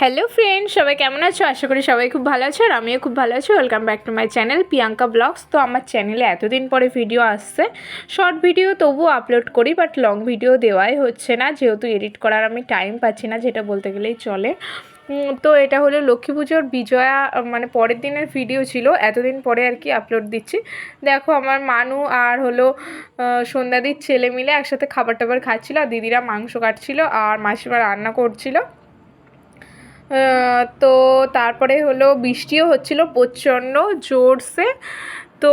Hello friend সবাই কেমন আছো? আশা করি সবাই খুব ভালো আছো আর আমিও খুব ভালো আছি। Welcome back to my channel Priyanka blogs তো আমার চ্যানেলে এতদিন পরে ভিডিও আসছে। শর্ট ভিডিও তবুও আপলোড করি বাট লং ভিডিও দেওয়াই হচ্ছে না। যেহেতু এডিট করার আমি টাইম পাচ্ছি না, যেটা বলতে গেলেই চলে। তো এটা হলো লক্ষ্মী পুজোর বিজয়া মানে পরের দিনের ভিডিও ছিল। এতদিন পরে আর কি আপলোড দিচ্ছি। দেখো, আমার মানু আর হলো সন্ধ্যাদির ছেলে মিলে একসাথে খাবার টাবার খাচ্ছিলো আর দিদিরা মাংস কাটছিল আর মাসিমা রান্না করছিল। তো তারপরে হলো বৃষ্টিও হচ্ছিল প্রচণ্ড জোরসে। তো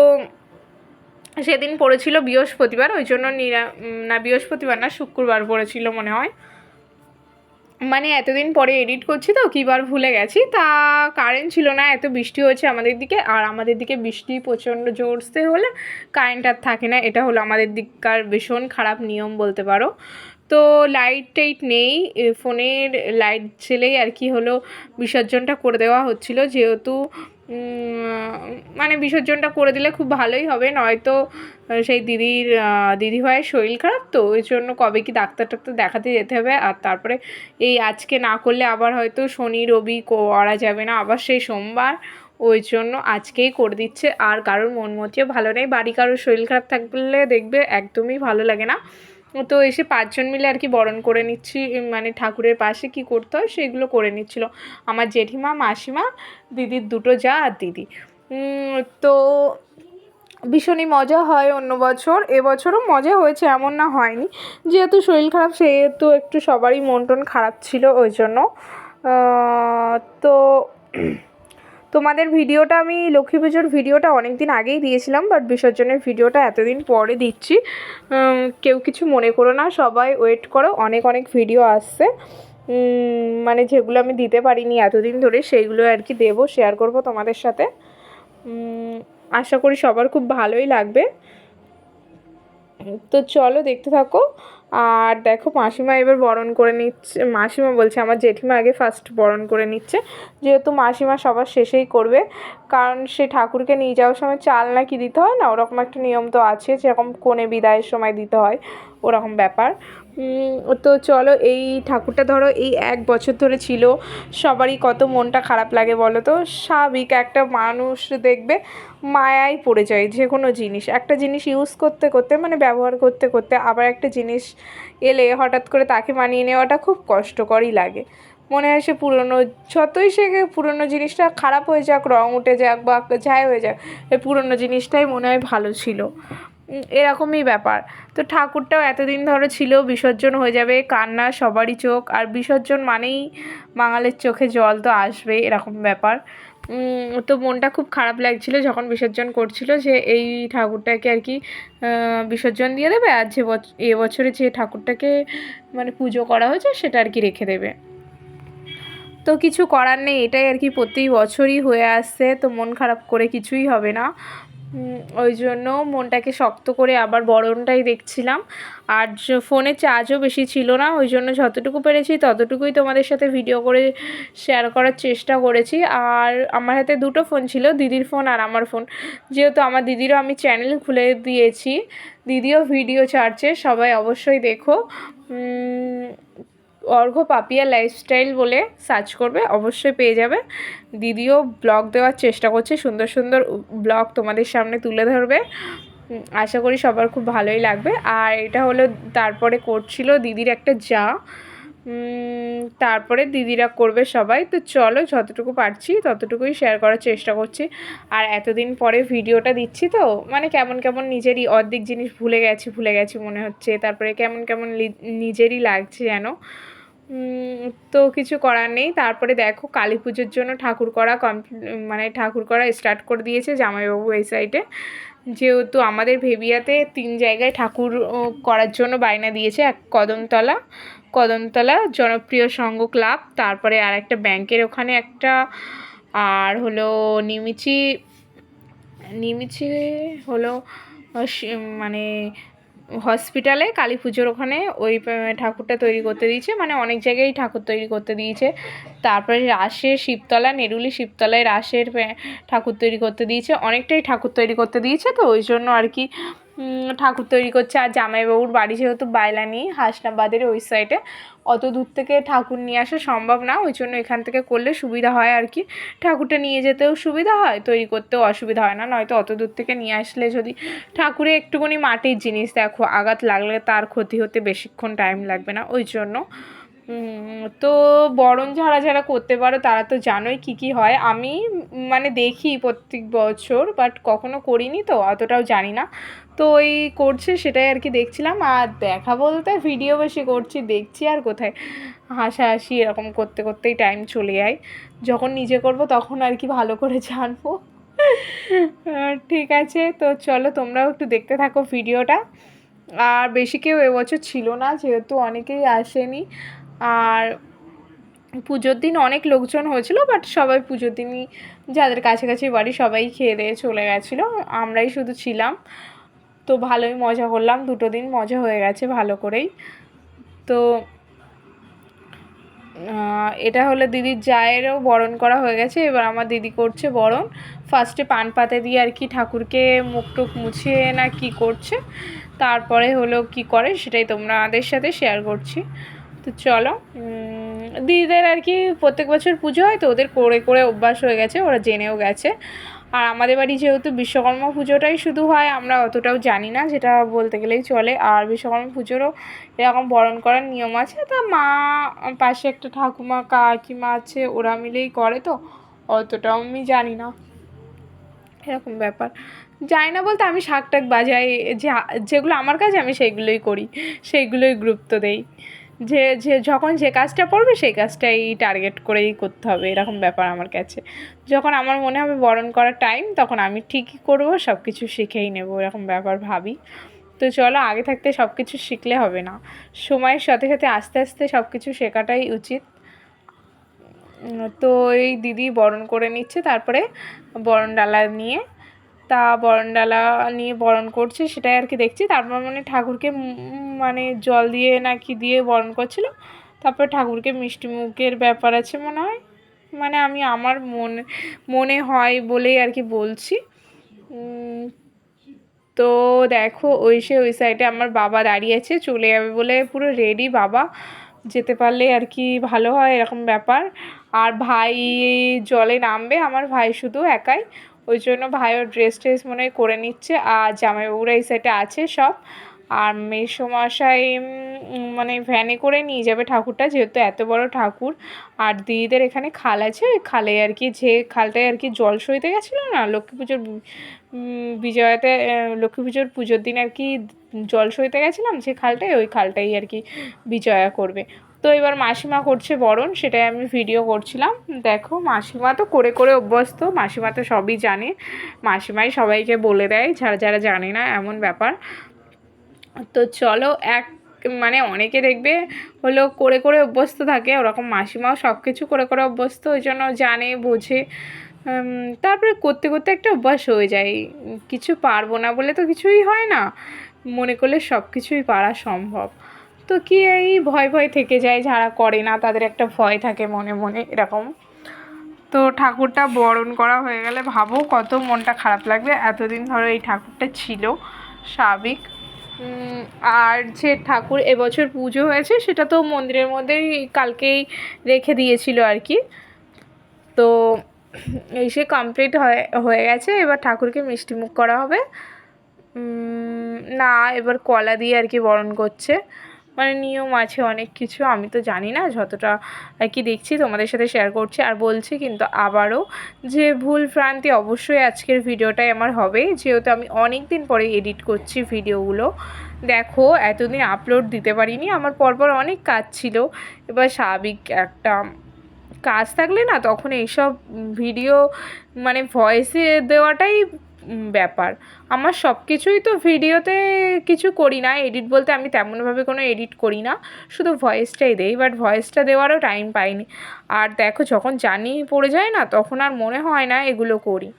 সেদিন পড়েছিল বৃহস্পতিবার, ওই জন্য নিরা না, বৃহস্পতিবার না, শুক্রবার পড়েছিল মনে হয়। মানে এতদিন পরে এডিট করছি তো কিবার ভুলে গেছি। তা কারেন্ট ছিল না, এত বৃষ্টি হয়েছে আমাদের দিকে, আর আমাদের দিকে বৃষ্টি প্রচণ্ড জোরসে হলে কারেন্ট আর থাকে না, এটা হলো আমাদের দিককার ভীষণ খারাপ নিয়ম বলতে পারো। তো লাইট টাইট নেই ফোনের লাইট ছেলেই আর কি হলো বিসর্জনটা করে দেওয়া হচ্ছিল। যেহেতু মানে বিসর্জনটা করে দিলে খুব ভালোই হবে নয়তো সেই দিদির আহ, দিদিভাইয়ের শরীর খারাপ তো ওই জন্য কবে কি ডাক্তার টাক্তার দেখাতে যেতে হবে। আর তারপরে এই আজকে না করলে আবার হয়তো শনি রবি করা যাবে না আবার সেই সোমবার। ওই জন্য আজকেই করে দিচ্ছে। আর কারোর মন মতিও ভালো নেই বাড়ি কারোর শরীর খারাপ থাকলে দেখবে একদমই ভালো লাগে না। তো এসে পাঁচজন মিলে আর কি বরণ করে নিচ্ছি মানে ঠাকুরের পাশে কি করতে হয় সেগুলো করে নিচ্ছিল। আমার জেঠিমা, মাসিমা, দিদির দুটো যা আর দিদি। তো ভীষণই মজা হয় অন্য বছর। এবছরও মজা হয়েছে, এমন না হয়নি। যেহেতু শরীর খারাপ, সেহেতু একটু সবারই মন টন খারাপ ছিল ওই জন্য। তো তোমাদের ভিডিওটা আমি লক্ষ্মী পুজোর ভিডিওটা অনেক দিন আগেই দিয়েছিলাম বাট বিসর্জনের ভিডিওটা এতদিন পরে দিচ্ছি। কেউ কিছু মনে করো না, সবাই ওয়েট করো, অনেক অনেক ভিডিও আসছে। মানে যেগুলো আমি দিতে পারিনি এতদিন ধরে, সেইগুলো আর কি দেবো শেয়ার করব তোমাদের সাথে। আশা করি সবার খুব ভালোই লাগবে। তো চলো দেখতে থাকো। আর দেখো মাসিমা এবার বরণ করে নিচ্ছে, মাসিমা বলছে আমার জেঠিমা আগে ফার্স্ট বরণ করে নিচ্ছে। যেহেতু মাসিমা সবার শেষেই করবে, কারণ সে ঠাকুরকে নিয়ে যাওয়ার সময় চাল নাকি দিতে হয় না? ওরকম একটা নিয়ম তো আছে, যেরকম কোণে বিদায়ের সময় দিতে হয়, ওরকম ব্যাপার। তো চলো, এই ঠাকুরটা ধরো, এই এক বছর ধরে ছিল। সবারই কত মনটা খারাপ লাগে বলো তো? স্বাভাবিক, একটা মানুষ দেখবে মায়ায় পড়ে যায় যে কোনো জিনিস। একটা জিনিস ইউজ করতে করতে মানে ব্যবহার করতে করতে আবার একটা জিনিস এলে হঠাৎ করে তাকে মানিয়ে নেওয়াটা খুব কষ্টকরই লাগে। মনে হয় সে পুরনো, যতই সে পুরনো জিনিসটা খারাপ হয়ে যাক, রং উঠে যাক বা যাই হয়ে যাক এই পুরনো জিনিসটাই মনে হয় ভালো ছিল। এরকমই ব্যাপার। তো ঠাকুরটাও এতদিন ধরে ছিল বিসর্জন হয়ে যাবে, কান্না সবারই চোখ, আর বিসর্জন মানেই বাঙালির চোখে জল তো আসবে, এরকম ব্যাপার। তো মনটা খুব খারাপ লাগছিল যখন বিসর্জন করছিল যে এই ঠাকুরটাকে আর কি বিসর্জন দিয়ে দেবে, আর যে বছ- এবছরে যে ঠাকুরটাকে মানে পুজো করা হয়েছে সেটা আর কি রেখে দেবে। তো কিছু করার নেই, এটাই আর কি প্রতি বছরই হয়ে আসছে, তো মন খারাপ করে কিছুই হবে না। ওই জন্য মনটাকে শক্ত করে আবার বরণটাই দেখছিলাম। আর ফোনে চার্জও বেশি ছিল না, ওই জন্য যতটুকু পেরেছি ততটুকুই তোমাদের সাথে ভিডিও করে শেয়ার করার চেষ্টা করেছি। আর আমার হাতে দুটো ফোন ছিল, দিদির ফোন আর আমার ফোন যেহেতু আমার দিদিরও আমি চ্যানেল খুলে দিয়েছি, দিদিও ভিডিও ছাড়ছে, সবাই অবশ্যই দেখো। অর্ঘ পাপিয়া লাইফস্টাইল বলে সার্চ করবে, অবশ্যই পেয়ে যাবে। দিদিও ব্লগ দেওয়ার চেষ্টা করছে, সুন্দর সুন্দর ব্লগ তোমাদের সামনে তুলে ধরবে। আশা করি সবার খুব ভালোই লাগবে। আর এটা হলো তারপরে করছিল দিদির একটা যা। তারপরে দিদিরা করবে সবাই। তো চলো যতটুকু পারছি ততটুকুই শেয়ার করার চেষ্টা করছি। আর এতদিন পরে ভিডিওটা দিচ্ছি তো মানে কেমন কেমন নিজেরই অর্ধেক জিনিস ভুলে গেছি ভুলে গেছি মনে হচ্ছে। তারপরে কেমন কেমন নিজেরই লাগছে যেন। তো কিছু করার নেই। তারপরে দেখো কালী পুজোর জন্য ঠাকুর করা মানে ঠাকুর করা স্টার্ট করে দিয়েছে জামাইবাবু এই সাইডে যেহেতু আমাদের ভেবিয়াতে তিন জায়গায় ঠাকুর করার জন্য বায়না দিয়েছে। এক কদমতলা কদমতলা জনপ্রিয় সংঘ ক্লাব, তারপরে আর একটা ব্যাংকের ওখানে একটা, আর হলো নিমিচি নিমিচি হলো মানে হসপিটালে কালী পুজোর ওখানে ওই ঠাকুরটা তৈরি করতে দিয়েছে। মানে অনেক জায়গায় ঠাকুর তৈরি করতে দিয়েছে। তারপরে রাসের শিবতলা, নেরুলি শিবতলায় রাসের ঠাকুর তৈরি করতে দিয়েছে। অনেকটাই ঠাকুর তৈরি করতে দিয়েছে তো, ওই জন্য আর কি ঠাকুর তৈরি করছে আর জামাইবাবুর বাড়ি যেহেতু বাইলানি, হাসনাবাদের ওই সাইডে অত দূর থেকে ঠাকুর নিয়ে আসা সম্ভব না, ওই জন্য এখান থেকে করলে সুবিধা হয় আর কি। ঠাকুরটা নিয়ে যেতেও সুবিধা হয়, তৈরি করতেও অসুবিধা হয় না, নয়তো অত দূর থেকে নিয়ে আসলে যদি ঠাকুরে একটুখানি মাটির জিনিস দেখো, আঘাত লাগলে তার ক্ষতি হতে বেশিক্ষণ টাইম লাগবে না, ওই জন্য তো বরণ যারা যারা করতে পারো তারা তো জানোই কী কী হয়। আমি মানে দেখি প্রত্যেক বছর বাট কখনো করিনি তো, অতটাও জানি না। তো ওই করছে, সেটাই আর কি দেখছিলাম। আর দেখা বলতে ভিডিও বেশি করছি, দেখছি আর কোথায় হাসাহাসি এরকম করতে করতেই টাইম চলে যায়। যখন নিজে করব তখন আর কি ভালো করে জানব। ঠিক আছে, তো চলো তোমরাও একটু দেখতে থাকো ভিডিওটা আর বেশি কেউ এবছর ছিল না, যেহেতু অনেকেই আসেনি। আর পুজোর দিন অনেক লোকজন হয়েছিল বাট সবাই পুজোর দিনই যাদের কাছাকাছি বাড়ি সবাই খেয়ে দিয়ে চলে গেছিল, আমরাই শুধু ছিলাম। তো ভালোই মজা করলাম, দুটো দিন মজা হয়ে গেছে ভালো করেই। তো এটা হলো দিদির জায়েরও বরণ করা হয়ে গেছে, এবার আমার দিদি করছে বরণ। ফার্স্টে পান পাতে দিয়ে আর কি ঠাকুরকে মুখ টুক মুছিয়ে না কি করছে, তারপরে হলো কি করে সেটাই তোমরা তোমাদের সাথে শেয়ার করছি। তো চলো দিদিদের আর কি প্রত্যেক বছর পুজো হয়, তো ওদের করে করে অভ্যাস হয়ে গেছে, ওরা জেনেও গেছে। আর আমাদের বাড়ি যেহেতু বিশ্বকর্মা পুজোটাই শুধু হয়, আমরা অতটাও জানি না, যেটা বলতে গেলেই চলে। আর বিশ্বকর্মা পুজোরও এরকম বরণ করার নিয়ম আছে, তা মা পাশে একটা ঠাকুমা, কাকিমা আছে, ওরা মিলেই করে তো, অতটাও আমি জানি না। এরকম ব্যাপার। জানি না বলতে আমি শাক টাক বাজাই যেগুলো আমার কাছে আমি সেইগুলোই করি, সেইগুলোই গুরুত্ব দেই। যে যে যখন যে কাজটা পড়বে সেই কাজটাই টার্গেট করেই করতে হবে, এরকম ব্যাপার আমার কাছে। যখন আমার মনে হবে বরণ করার টাইম তখন আমি ঠিকই করব সব কিছু শিখেই নেব, এরকম ব্যাপার ভাবি। তো চলো আগে থাকতে সব কিছু শিখলে হবে না। সময়ের সাথে সাথে আস্তে আস্তে সব কিছু শেখাটাই উচিত। তো এই দিদি বরণ করে নিচ্ছে, তারপরে বরণ ডালা নিয়ে তা বরণ ডালা নিয়ে বরণ করছে, সেটাই আর কি দেখছি। তারপর মানে ঠাকুরকে মানে জল দিয়ে না কি দিয়ে বরণ করছিল। তারপর ঠাকুরকে মিষ্টি মুখের ব্যাপার আছে মনে হয়। মানে আমি আমার মনে মনে হয় বলেই আর কি বলছি। তো দেখো, ওই সে ওই সাইডে আমার বাবা দাঁড়িয়ে আছে, চলে যাবে বলে পুরো রেডি বাবা। যেতে পারলে আর কি ভালো হয়, এরকম ব্যাপার। আর ভাই জলে নামবে, আমার ভাই শুধু একাই। ওই জন্য ভাইও ড্রেস ট্রেস মনে হয় করে নিচ্ছে, আর জামাইবাবুরা এই সাইডে আছে সব। আর মেসোমশাই মানে ভ্যানে করে নিয়ে যাবে ঠাকুরটা, যেহেতু এত বড় ঠাকুর। আর দিদিদের এখানে খাল আছে, ওই খালে আর কি যে খালটায় আর কি জল সইতে গেছিল না? লক্ষ্মী পুজোর বিজয়াতে লক্ষ্মী পুজোর পুজোর দিন আর কি জল সইতে গেছিলাম যে খালটায়, ওই খালটাই আর কি বিজয়া করবে। তো এবার মাসিমা করছে বরণ, সেটাই আমি ভিডিও করছিলাম। দেখো, মাসিমা তো করে করে অভ্যস্ত, মাসিমা তো সবই জানে। মাসিমাই সবাইকে বলে দেয়, যারা যারা জানে না, এমন ব্যাপার। তো চলো, এক মানে অনেকে দেখবে হলো করে করে অভ্যস্ত থাকে, ওরকম মাসিমাও সব কিছু করে করে অভ্যস্ত, ওই জন্য জানে, বোঝে। তারপরে করতে করতে একটা অভ্যাস হয়ে যায়। কিছু পারব না বলে তো কিছুই হয় না। মনে করলে সব কিছুই পারা সম্ভব। তো কি এই ভয় ভয় থেকে যায়, যারা করে না, তাদের একটা ভয় থাকে মনে মনে, এরকম। তো ঠাকুরটা বরণ করা হয়ে গেলে ভাবো কত মনটা খারাপ লাগবে। এতদিন ধরো এই ঠাকুরটা ছিল, স্বাভাবিক। আর যে ঠাকুর এবছর পুজো হয়েছে, সেটা তো মন্দিরের মধ্যেই কালকেই রেখে দিয়েছিল আর কি। তো এই সে কমপ্লিট হয়ে হয়ে গেছে, এবার ঠাকুরকে মিষ্টি মুখ করা হবে। না, এবার কলা দিয়ে আর কি বরণ করছে। মানে নিয়ম আছে অনেক কিছু, আমি তো জানি না, যতটা আর কি দেখছি তোমাদের সাথে শেয়ার করছি। আর বলছি কিন্তু আবারও যে ভুল ভ্রান্তি অবশ্যই আজকের ভিডিওটাই আমার হবে। যেহেতু আমি অনেক দিন পরে এডিট করছি ভিডিওগুলো দেখো, এতদিন আপলোড দিতে পারিনি। আমার পরপর অনেক কাজ ছিল। এবার স্বাভাবিক একটা কাজ থাকলে না তখন এইসব ভিডিও মানে ভয়েসে দেওয়াটাই ব্যাপার। আমার সব কিছুই তো ভিডিওতে কিছু করি না, এডিট বলতে আমি তেমনভাবে কোনো এডিট করি না। শুধু ভয়েসটাই দেই বাট ভয়েসটা দেওয়ারও টাইম পাইনি। আর দেখো, যখন জানি পড়ে যায় না, তখন আর মনে হয় না এগুলো করি।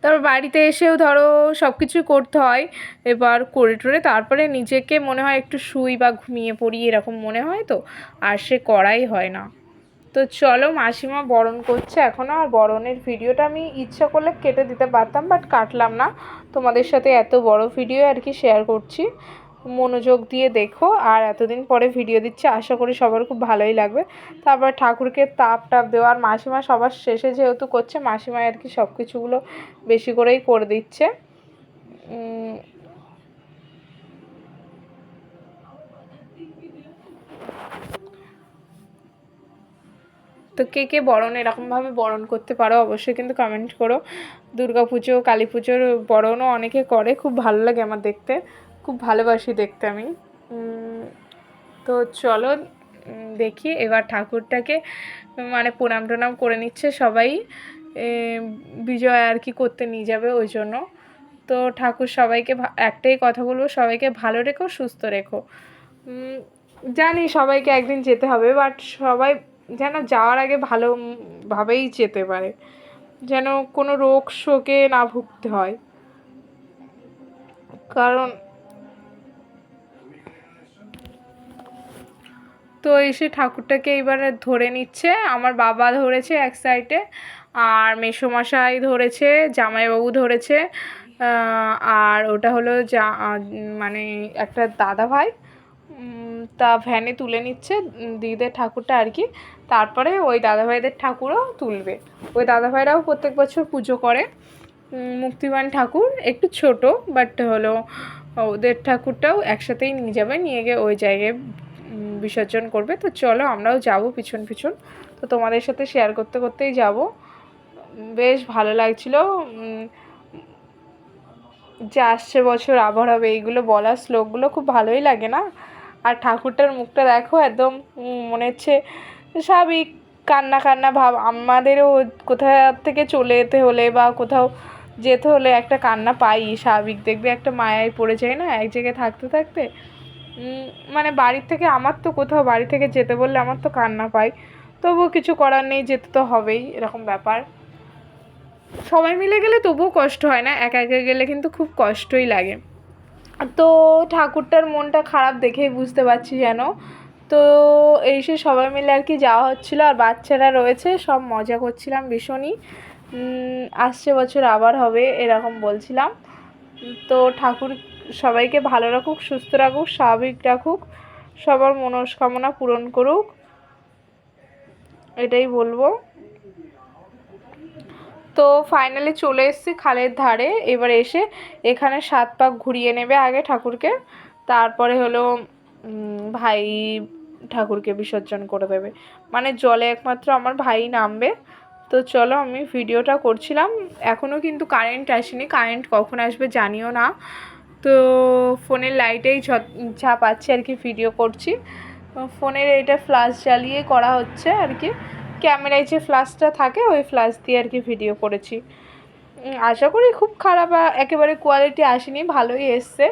তারপর বাড়িতে এসেও ধরো সব কিছু করতে হয়, এবার করে টরে, তারপরে নিজেকে মনে হয় একটু শুই বা ঘুমিয়ে পড়ি, এরকম মনে হয় তো। আর সে করাই হয় না। তো চলো মাসিমা বরণ করছে এখনও আর বরণের ভিডিওটা আমি ইচ্ছা করলে কেটে দিতে পারতাম বাট কাটলাম না। তোমাদের সাথে এত বড় ভিডিও আর কি শেয়ার করছি। মনোযোগ দিয়ে দেখো, আর এতদিন পরে ভিডিও দিচ্ছে, আশা করি সবার খুব ভালোই লাগবে। তারপর ঠাকুরকে তাপ টাপ দেওয়ার মাসিমা সবার শেষে যেহেতু করছে মাসিমা আর কি সব কিছুগুলো বেশি করেই করে দিচ্ছে। তো কে কে বরণ এরকমভাবে বরণ করতে পারো অবশ্যই কিন্তু কমেন্ট করো। দুর্গা পুজো, কালী পুজোর বরণও অনেকে করে, খুব ভালো লাগে আমার দেখতে। খুব ভালোবাসি দেখতে আমি। তো চলো দেখি এবার ঠাকুরটাকে মানে প্রণাম টনাম করে নিচ্ছে সবাই। বিজয় আর কি করতে নিয়ে যাবে ওই জন্য। তো ঠাকুর সবাইকে একটাই কথা বলব, সবাইকে ভালো রেখো, সুস্থ রেখো। জানি সবাইকে একদিন যেতে হবে বাট সবাই যেন যাওয়ার আগে ভালোভাবেই যেতে পারে। যেন কোনো রোগ শোকে না ভুগতে হয়। কারণ তো এসে ঠাকুরটাকে এবারে ধরে নিচ্ছে। আমার বাবা ধরেছে এক সাইডে আর মেসোমশাই ধরেছে জামাইবাবু ধরেছে আর ওটা হলো যা মানে একটা দাদা ভাই তা ভ্যানে তুলে নিচ্ছে। উম, দিদিদের ঠাকুরটা আর কি। তারপরে ওই দাদাভাইদের ঠাকুরও তুলবে। ওই দাদাভাইরাও প্রত্যেক বছর পুজো করে। মুক্তিবান ঠাকুর একটু ছোট বাট হলো ওদের ঠাকুরটাও একসাথেই নিয়ে যাবে, নিয়ে গিয়ে ওই জায়গায় বিসর্জন করবে। তো চলো আমরাও যাব পিছন পিছন। তো তোমাদের সাথে শেয়ার করতে করতেই যাব। বেশ ভালো লাগছিল। যে আসছে বছর আবার হবে, এইগুলো বলার শ্লোকগুলো খুব ভালোই লাগে না। আর ঠাকুরটার মুখটা দেখো, একদম মনে হচ্ছে স্বাভাবিক কান্না কান্না ভাব। আমাদেরও কোথাও থেকে চলে যেতে হলে বা কোথাও যেতে হলে একটা কান্না পাই, স্বাভাবিক। দেখবে একটা মায়ায় পড়ে যায় না, এক জায়গায় থাকতে থাকতে? মানে বাড়ির থেকে আমার তো কোথাও বাড়ি থেকে যেতে বললে আমার তো কান্না পাই। তবুও কিছু করার নেই, যেতে তো হবেই, এরকম ব্যাপার। সবাই মিলে গেলে তবুও কষ্ট হয় না, একা একা গেলে কিন্তু খুব কষ্টই লাগে। তো ঠাকুরটার মনটা খারাপ দেখেই বুঝতে পারছি যেন। তো এই সে সবাই মিলে আর কি যাওয়া হচ্ছিল, আর বাচ্চারা রয়েছে, সব মজা করছিলাম ভীষণই। আসছে বছর আবার হবে এরকম বলছিলাম। তো ঠাকুর সবাইকে ভালো রাখুক, সুস্থ রাখুক, স্বাভাবিক রাখুক, সবার মনস্কামনা পূরণ করুক, এটাই বলব। তো ফাইনালি চলে এসেছি খালের ধারে, এবার এসে এখানে সাত পাক ঘুরিয়ে নেবে আগে ঠাকুরকে। তারপরে হলো ভাই ঠাকুরকে বিসর্জন করে দেবে। মানে জলে একমাত্র আমার ভাই নামবে। তো চলো আমি ভিডিওটা করছিলাম। এখনও কিন্তু কারেন্ট আসেনি। কারেন্ট কখন আসবে জানিও না। তো ফোনের লাইটেই যা পাচ্ছি আর কি ভিডিও করছি। ফোনের এটা ফ্ল্যাশ জ্বালিয়ে করা হচ্ছে আর কি। ক্যামেরায় যে ফ্ল্যাশটা থাকে, ওই ফ্ল্যাশ দিয়ে আর কি ভিডিও করেছি। আশা করি খুব খারাপ একেবারে কোয়ালিটি আসেনি, ভালোই এসছে।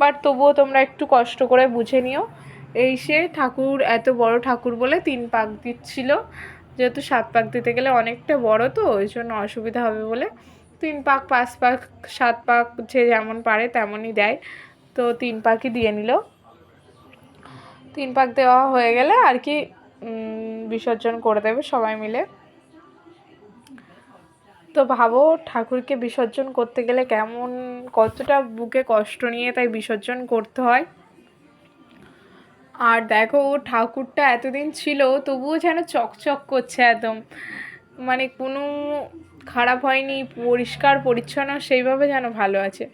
বাট তবুও তোমরা একটু কষ্ট করে বুঝে নিও। এই সে ঠাকুর, এত বড় ঠাকুর বলে তিন পাক দিচ্ছিল। যেহেতু সাত পাক দিতে গেলে অনেকটা বড় তো, ওই জন্য অসুবিধা হবে বলে। তিন পাক, পাঁচ পাক, সাত পাক যে যেমন পারে তেমনই দেয়। তো তিন পাকই দিয়ে নিল। তিন পাক দেওয়া হয়ে গেলে আর কি বিসর্জন করে দেবে সবাই মিলে। তো ভাবো ঠাকুরকে বিসর্জন করতে গেলে কেমন, কতটা বুকে কষ্ট নিয়ে তাই বিসর্জন করতে হয়। আর দেখো ও ঠাকুরটা এতদিন ছিল, তবুও যেন চকচক করছে একদম। মানে কোনো খারাপ হয়নি, পরিষ্কার, পরিচ্ছন্ন, সেইভাবে যেন ভালো আছে।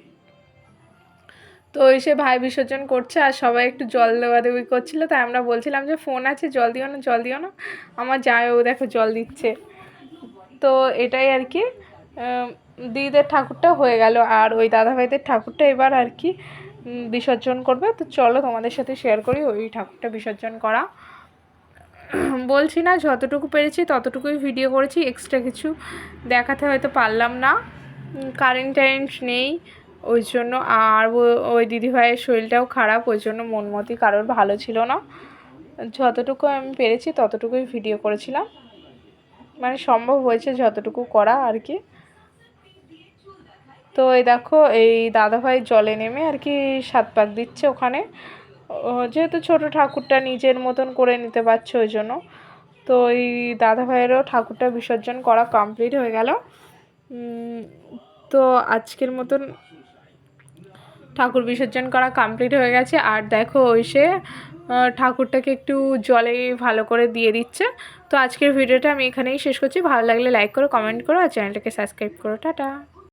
তো এসে ভাই বিসর্জন করছে, আর সবাই একটু জল দেওয়া দেওয়ি করছিল, তাই আমরা বলছিলাম যে, ফোন আছে, জল দিও না, জল দিও না। আমার জামাইবাবু দেখো জল দিচ্ছে। তো এটাই আর কি দিদিদের ঠাকুরটা হয়ে গেল, আর ওই দাদাভাইদের ঠাকুরটা এবার আর কি বিসর্জন করবে। তো চলো তোমাদের সাথে শেয়ার করি ওই ঠাকুরটা বিসর্জন করা। বলছি না, যতটুকু পেরেছি ততটুকুই ভিডিও করেছি। এক্সট্রা কিছু দেখাতে হয়তো পারলাম না। কারেন্ট টারেন্ট নেই। ওই জন্য আর ওই দিদিভাইয়ের শরীরটাও খারাপ, ওই জন্য মন মতি কারোর ভালো ছিল না। যতটুকু আমি পেরেছি ততটুকুই ভিডিও করেছিলাম। মানে সম্ভব হয়েছে যতটুকু করা আর কি। তো এই দেখো, এই দাদাভাই জলে নেমে আর কি সাত পাক দিচ্ছে ওখানে। যেহেতু ছোট ঠাকুরটা নিজের মতন করে নিতে পারছে ওই জন্য। তো এই দাদা ভাইয়েরও ঠাকুরটা বিসর্জন করা কমপ্লিট হয়ে গেল। তো আজকের মতন ঠাকুর বিসর্জন করা কমপ্লিট হয়ে গেছে। আর দেখো ওই সে ঠাকুরটাকে একটু জলে ভালো করে দিয়ে দিচ্ছে। তো আজকের ভিডিওটা আমি এখানেই শেষ করছি। ভালো লাগলে লাইক করো কমেন্ট করো, আর চ্যানেলটাকে সাবস্ক্রাইব করো। টাটা।